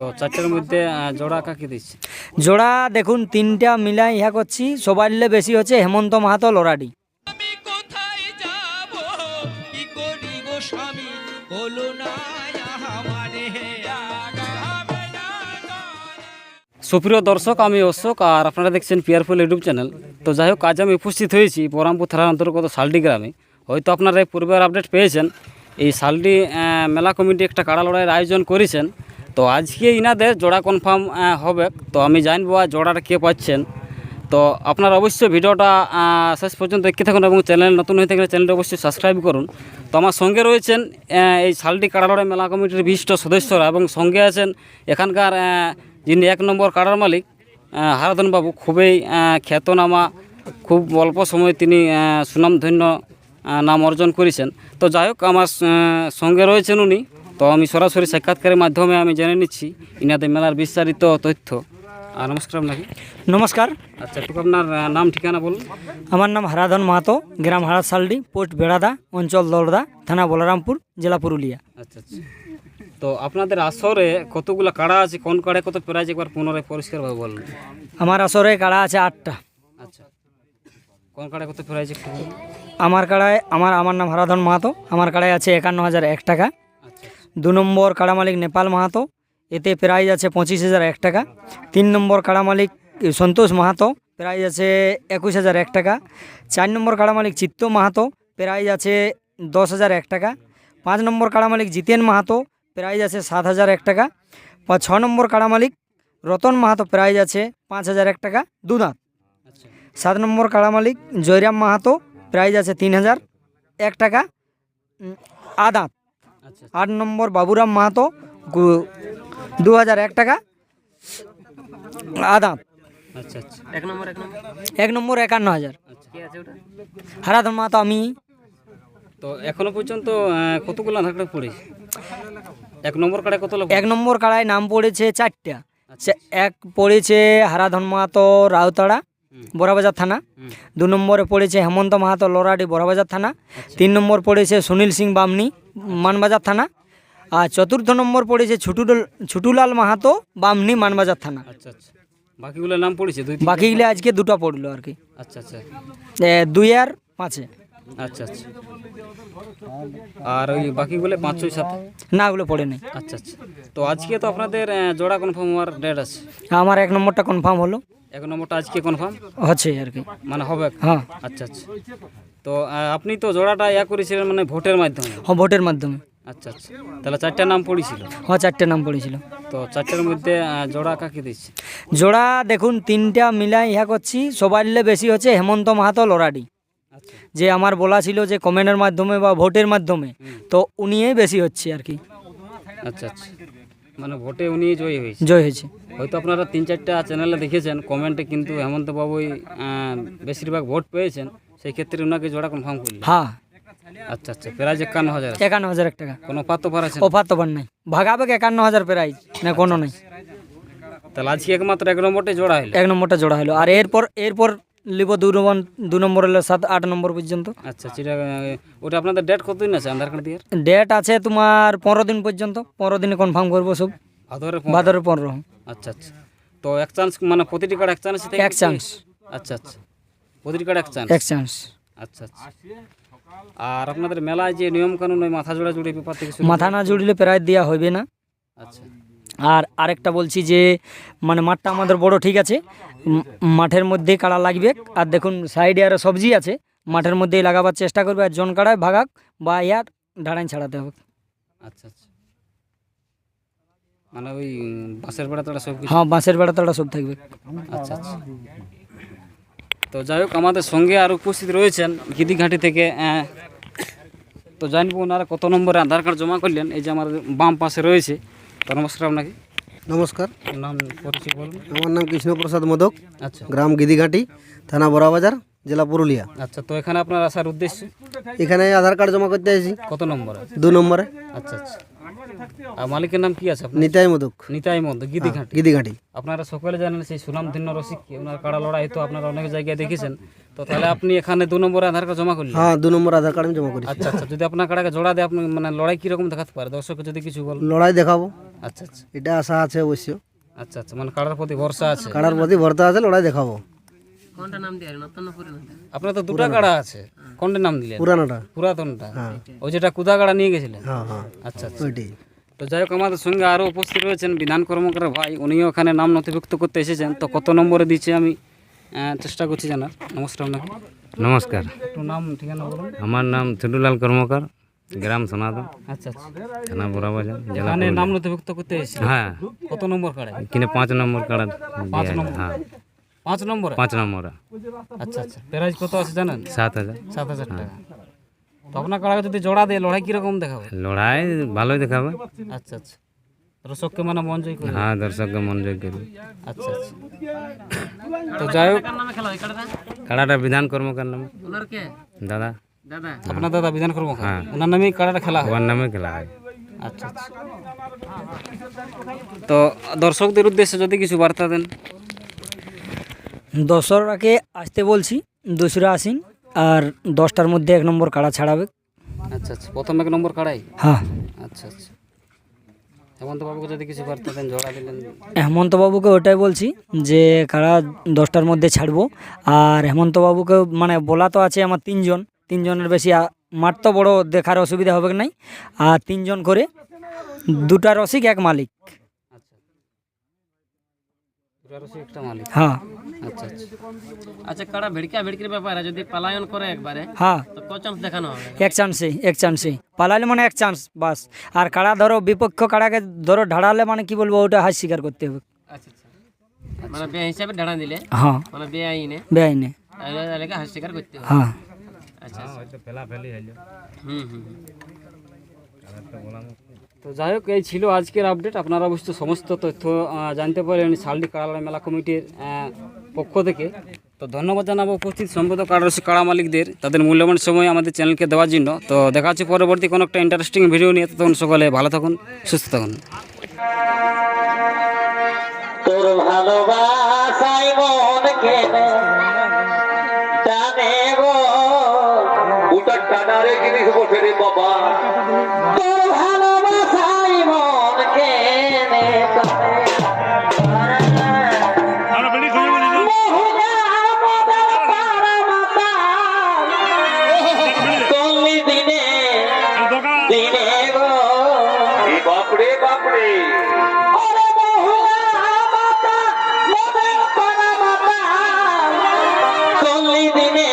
তো চারটার মধ্যে জোড়া কাকে দিচ্ছে? জোড়া দেখুন তিনটা মিলাই ইহা করছি। সবার বেশি হচ্ছে হেমন্ত মাহাতো লরাডি। আমি কোথায় যাব? কি করি গো স্বামী? হলো না আমারে আগাবে না সুপ্রিয় দর্শক আমি অশোক আর আপনারা দেখছেন পিয়ারফুল ইউটিউব চ্যানেল। তো যাই হোক আজ আমি উপস্থিত হয়েছি বহরামপুর থানার অন্তর্গত শালডি গ্রামে। হয়তো আপনারা এই পূর্বের আপডেট পেয়েছেন। এই শালডি মেলা কমিটি একটা কাড়া লড়াইয়ের আয়োজন করেছেন। তো আজকে ইনাদের জোড়া কনফার্ম হবে। তো আমি জানব আর জোড়াটা কে পাচ্ছেন। তো আপনারা অবশ্যই ভিডিওটা শেষ পর্যন্ত দেখতে থাকুন এবং চ্যানেল নতুন হয়ে থাকলে চ্যানেলটা অবশ্যই সাবস্ক্রাইব করুন। তো আমার সঙ্গে রয়েছেন এই শালটি কাড়ালড়াই মেলা কমিটির বিশিষ্ট সদস্যরা এবং সঙ্গে আছেন এখানকার যিনি এক নম্বর কাড়ার মালিক আহ, হারাধন বাবু। খুবই খ্যাতনামা খুব অল্প সময়ে তিনি সুনামধন্য নাম অর্জন করেছেন। তো যাই হোক আমার সঙ্গে রয়েছেন উনি। তো আমি সরাসরি সাক্ষাৎকারের মাধ্যমে আমি জেনে নিচ্ছি ইনাদের মেলার বিস্তারিত তথ্য। আর নমস্কার আপনাকে। নমস্কার। আচ্ছা একটু আপনার নাম ঠিকানা বলুন। আমার নাম হারাধন মাহাতো গ্রাম হারাসালডি পোস্ট বেড়াদা অঞ্চল দলদা থানা বলরামপুর জেলা পুরুলিয়া। আচ্ছা আচ্ছা। তো আপনাদের আসরে কতগুলো কাড়া আছে? কোন কাড়ায় কত প্রাইজ? একবার পুনরায় পরিষ্কারভাবে বলুন। আমার আসরে কাড়া আছে আটটা। আচ্ছা। কোন কাড়ায় কত প্রাইজ বলুন। আমার কাড়ায় আমার আমার নাম হারাধন মাহাতো আমার কাড়ায় আছে একান্ন হাজার এক টাকা। দু নম্বর কাড়া মালিক নেপাল মাহাতো, এতে প্রাইজ আছে পঁচিশ হাজার এক টাকা। তিন নম্বর কাড়া মালিক সন্তোষ মাহাতো, প্রাইজ আছে একুশ হাজার এক টাকা। চার নম্বর কাড়া মালিক চিত্ত মাহাতো, প্রাইজ আছে দশ হাজার এক টাকা। পাঁচ নম্বর কাড়া মালিক জিতেন মাহাতো, প্রাইজ আছে সাত হাজার এক টাকা। বা ছ নম্বর কাড়া মালিক রতন মাহাতো, প্রাইজ আছে পাঁচ হাজার এক টাকা। দুদাঁত সাত নম্বর কাড়া মালিক জয়রাম মাহাতো, প্রাইজ আছে তিন হাজার এক টাকা। আদাঁত। আট নম্বর বাবুরাম মাহাতো দু হাজার এক টাকা। আদাম। আচ্ছা আচ্ছা। এক নম্বর একান্ন হাজার। আচ্ছা। হারাধন মাহাতো আমি। তো এখনও পর্যন্ত কতগুলো আধার কার্ড পড়েছে? এক নম্বর কার্ডে কত এক নম্বর কাড়ায় নাম পড়েছে চারটা। এক পড়েছে হারাধন মাহাতো রাউতাড়া। বড়াবাজার থানা। দু নম্বরে পড়েছে হেমন্ত মাহাতো লরাডি বড়াবাজার থানা। তিন নম্বর পড়েছে সুনীল সিং বামনি। মানবাজার থানা। আর চতুর্থ নম্বর পড়েছে ছুটুল ছুটুলাল মাহাতো বামনি মানবাজার থানা। আচ্ছা আচ্ছা। বাকিগুলোর নাম পড়েছে? বাকিগুলো আজকে দুটো পড়ল আর কি। আচ্ছা আচ্ছা। দুই আর পাঁচে। আচ্ছা আচ্ছা। আর ওই বাকিগুলো পাঁচ ছয় সাথে না ওগুলো পড়ে নেই। আচ্ছা আচ্ছা। তো আজকে তো আপনাদের জোড়া কনফার্ম হওয়ার ডেট আছে? আমার এক নম্বরটা কনফার্ম হলো। এক নম্বরটা আজকে কনফার্ম হচ্ছে আর কি। মানে হবে? হ্যাঁ। আচ্ছা আচ্ছা। তো আপনি তো জোড়াটা ইয়া করেছিলেন মানে ভোটের মাধ্যমে? হ্যাঁ ভোটের মাধ্যমে। আচ্ছা আচ্ছা। তাহলে চারটা নাম পড়েছিল? হ্যাঁ চারটে নাম পড়েছিল। তো চারটার মধ্যে জোড়া কাকে দিচ্ছে? জোড়া দেখুন তিনটা মিলাই ইহা করছি। সবার বেশি হচ্ছে হেমন্ত মাহাতো লরাডি যে আমার বলা ছিল যে কমেন্টের মাধ্যমে বা ভোটের মাধ্যমে তো উনিই বেশি হচ্ছে আর কি। আচ্ছা আচ্ছা। মানে ভোটে উনি জয়ী হয়েছে। জয় হয়েছে। হয়তো আপনারা তিন চারটা চ্যানেলে দেখেছেন কমেন্টে কিন্তু হেমন্ত বাবুই বেশিরভাগ ভোট পেয়েছেন সেই ক্ষেত্রে ওনাকে জোড়া কনফার্ম করলেন। হ্যাঁ। আচ্ছা আচ্ছা প্রাইজ একান্ন হাজার। একান্ন হাজার টাকা। কোনো পাত্র আছে? অফার তো নাই। ভাগাবে একান্ন হাজার প্রাইজ না কোনো নাই। তাহলে আজকে একমাত্র এক নম্বরটাই জোড়া হলো। এক নম্বরটা জোড়া হলো। আর এরপর এরপর লিব দু নম্বর দু নম্বর হলো সাত আট নম্বর পর্যন্ত। আচ্ছা সেটা ওটা আপনাদের ডেট কতদিন আছে আধার কার্ড দিয়ে? ডেট আছে তোমার পনেরো দিন পর্যন্ত পনেরো দিনে কনফার্ম করব সব। ভাদরের ভাদরের পনেরো। আচ্ছা আচ্ছা। তো এক চান্স মানে প্রতিটি কার্ড এক চান্স এক চান্স আচ্ছা আচ্ছা। প্রতিটি কার্ড এক চান্স এক চান্স আচ্ছা আচ্ছা। আর আপনাদের মেলায় যে নিয়ম কানুন ওই মাথা জোড়া জুড়ে ব্যাপার থেকে মাথা না জুড়লে প্রায় দেওয়া হবে না। আচ্ছা। আর আরেকটা বলছি যে মানে মাঠটা আমাদের বড় ঠিক আছে মাঠের মধ্যেই কাড়া লাগবে। আর দেখুন সাইডে আরও সবজি আছে। মাঠের মধ্যেই লাগাবার চেষ্টা করবে। আর জন কাড়ায় ভাগাক বা ইয়ার ঢাড়াই ছাড়াতে হবে আচ্ছা আচ্ছা। মানে ওই বাঁশের বেড়া তোরা সব হ্যাঁ বাঁশের বেড়া তাড়া সব থাকবে। আচ্ছা আচ্ছা। তো যাই হোক আমাদের সঙ্গে আর উপস্থিত রয়েছেন গিদিঘাটি থেকে তো জানব ওনারা কত নম্বরে আধার কার্ড জমা করলেন। এই যে আমার বাম পাশে রয়েছে। তো নমস্কার আপনাকে। নমস্কার। নাম পরিচয় বলুন। আমার নাম কৃষ্ণপ্রসাদ মোদক আচ্ছা। গ্রাম গিদিঘাটি থানা বড়াবাজার জেলা পুরুলিয়া। আচ্ছা তো এখানে আপনার আসার উদ্দেশ্য? এখানে আধার কার্ড জমা করতে আসি কত নম্বরে? দু নম্বরে। আচ্ছা আচ্ছা। আর মালিকের নাম কি আছে আপনার? নিতাই মোদক নিতাই মদ গিদি ঘাটি গিদিঘাটি। আপনারা সকলে জানেন সেই সুনামধন্য রসিককে ওনার কাড়া লড়াই তো আপনারা অনেক জায়গায় দেখেছেন। তো তাহলে আপনি এখানে দু নম্বরে আধার কার্ড জমা করলেন? হ্যাঁ দু নম্বর আধার কার্ড আমি জমা করেছি। আচ্ছা আচ্ছা যদি আপনার কাড়াকে জোড়া দেয় আপনি মানে লড়াই কীরকম দেখাতে পারে? দর্শককে যদি কিছু বল। লড়াই দেখাবো। আচ্ছা আচ্ছা। এটা আশা আছে অবশ্য। আচ্ছা আচ্ছা মানে কাড়ার প্রতি ভরসা আছে। কাড়ার প্রতি ভরতা আছে লড়াই দেখাবো। আপনার তো দুটা কাড়া আছে। কোনটা নাম দিলেন? পুরানোটা। পুরাতনটা। ওই যেটা কুদা কাড়া নিয়ে গেছিলেন? হ্যাঁ হ্যাঁ। আচ্ছা আচ্ছা। ওইটাই। তো যাই হোক আমাদের সঙ্গে আরও উপস্থিত রয়েছেন বিধান কর্মকার ভাই। উনিও ওখানে নাম নথিভুক্ত করতে এসেছেন। তো কত নম্বরে দিচ্ছে আমি চেষ্টা করছি জানার। নমস্কার আপনাকে। নমস্কার। একটু নাম ঠিকানা বলুন। আমার নাম ছোটুলাল কর্মকার গ্রাম সোনাদা আচ্ছা আচ্ছা। থানা জেলা নাম নথিভুক্ত করতে এসেছি হ্যাঁ। কত নম্বর কাড়াই কিনে পাঁচ নম্বর কাড়া পাঁচ নম্বর? হ্যাঁ। পাঁচ নম্বরে? পাঁচ নম্বর। আচ্ছা আচ্ছা। প্রাইজ কত আছে জানেন? সাত হাজার। সাত হাজার টাকা। তো আপনার কাড়াকে যদি জোড়া দেয় লড়াই কীরকম দেখাবে? লড়াই ভালোই দেখাবে। আচ্ছা আচ্ছা। দর্শককে মানে মন জয় করবে? হ্যাঁ দর্শককে মন জয় করবে। আচ্ছা আচ্ছা। তো যাই হোক। কাড়াটা বিধান কর্মকার নামে। দাদা। আপনার দাদা বিধান করব ওনার নামেই কাড়াটা খেলা হয়? ওর নামে খেলা হয়। আচ্ছা আচ্ছা। তো দর্শকদের উদ্দেশ্যে যদি কিছু বার্তা দেন। দশরাকে আসতে বলছি দোসরা আসিন। আর দশটার মধ্যে এক নম্বর কাড়া ছাড়াবে। আচ্ছা আচ্ছা। প্রথম এক নম্বর কাড়াই? হ্যাঁ। আচ্ছা আচ্ছা। হেমন্ত যদি কিছু বার্তা দেন জোড়া দিলেন। হেমন্তবাবুকে ওটাই বলছি যে কারা দশটার মধ্যে ছাড়বো। আর হেমন্তবাবুকে মানে বলা তো আছে আমার তিনজন। তিনজনের বেশি মাঠ তো বড় দেখার অসুবিধা হবে নাই। আর তিনজন করে দুটা রসিক এক মালিক আচ্ছা দুটারও একটা মালিক হ্যাঁ। আচ্ছা আচ্ছা। আচ্ছা কারা ভিড়কা ভিড়কির ব্যাপারে যদি পালায়ন করে একবারে হ্যাঁ। তো ক চান্স দেখানো হবে? এক চান্সে এক চান্সে পালালে মানে এক চান্স বাস। আর কাড়া ধরো বিপক্ষ কাড়াকে ধরো ঢাড়ালে মানে কি বলব ওটা হাত স্বীকার করতে হবে। আচ্ছা আচ্ছা। মানে হিসাবে ডাড়া দিলে? হ্যাঁ। মানে বে আইনে বেআইনে এলাকা হাস স্বীকার করতে হবে? হ্যাঁ। আচ্ছা আচ্ছা। হুম হুম হুম। তো যাই হোক, এই ছিল আজকের আপডেট আপনারা অবশ্য সমস্ত তথ্য জানতে পারেন শালডি কাড়ালয় মেলা কমিটির পক্ষ থেকে। তো ধন্যবাদ জানাব উপস্থিত সম্পাদক কাড়ারসি কাড়া মালিকদের তাদের মূল্যবান সময় আমাদের চ্যানেলকে দেওয়ার জন্য। তো দেখা হচ্ছে পরবর্তী কোনো একটা ইন্টারেস্টিং ভিডিও নিয়ে। তখন সকলে ভালো থাকুন, সুস্থ থাকুন। কেনে জিনিস বসে রে বাবা। তোর ভালোবাসাই মন কেনে কল্লি দিনে বাপরে দিনে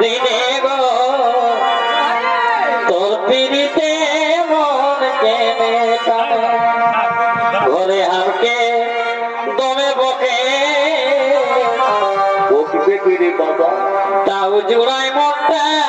দিনে তাও জোড়ায় মনটা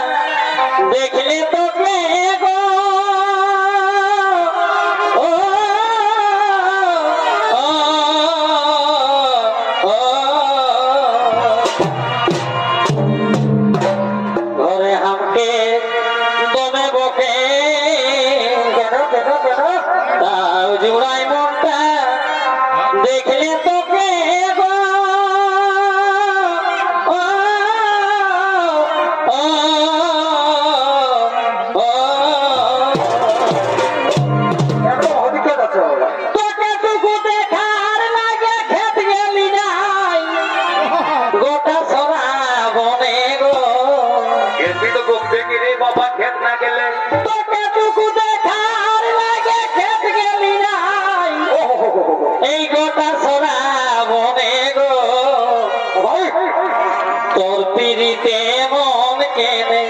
মন কেনে